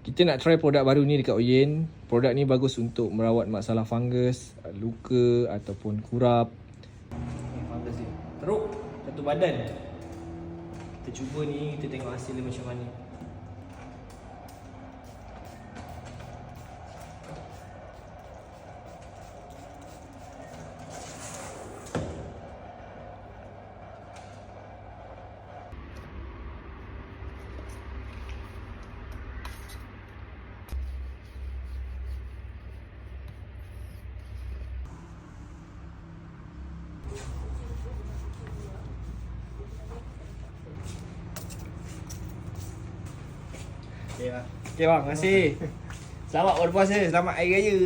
Kita nak try produk baru ni dekat Oyen. Produk ni bagus untuk merawat masalah fungus, luka ataupun kurap. Ni fungus dia. Teruk satu badan. Kita cuba ni, kita tengok hasil dia macam mana. Okay, bang. Okay, bang. Terima kasih. Selamat berpuasa. Selamat Hari Raya.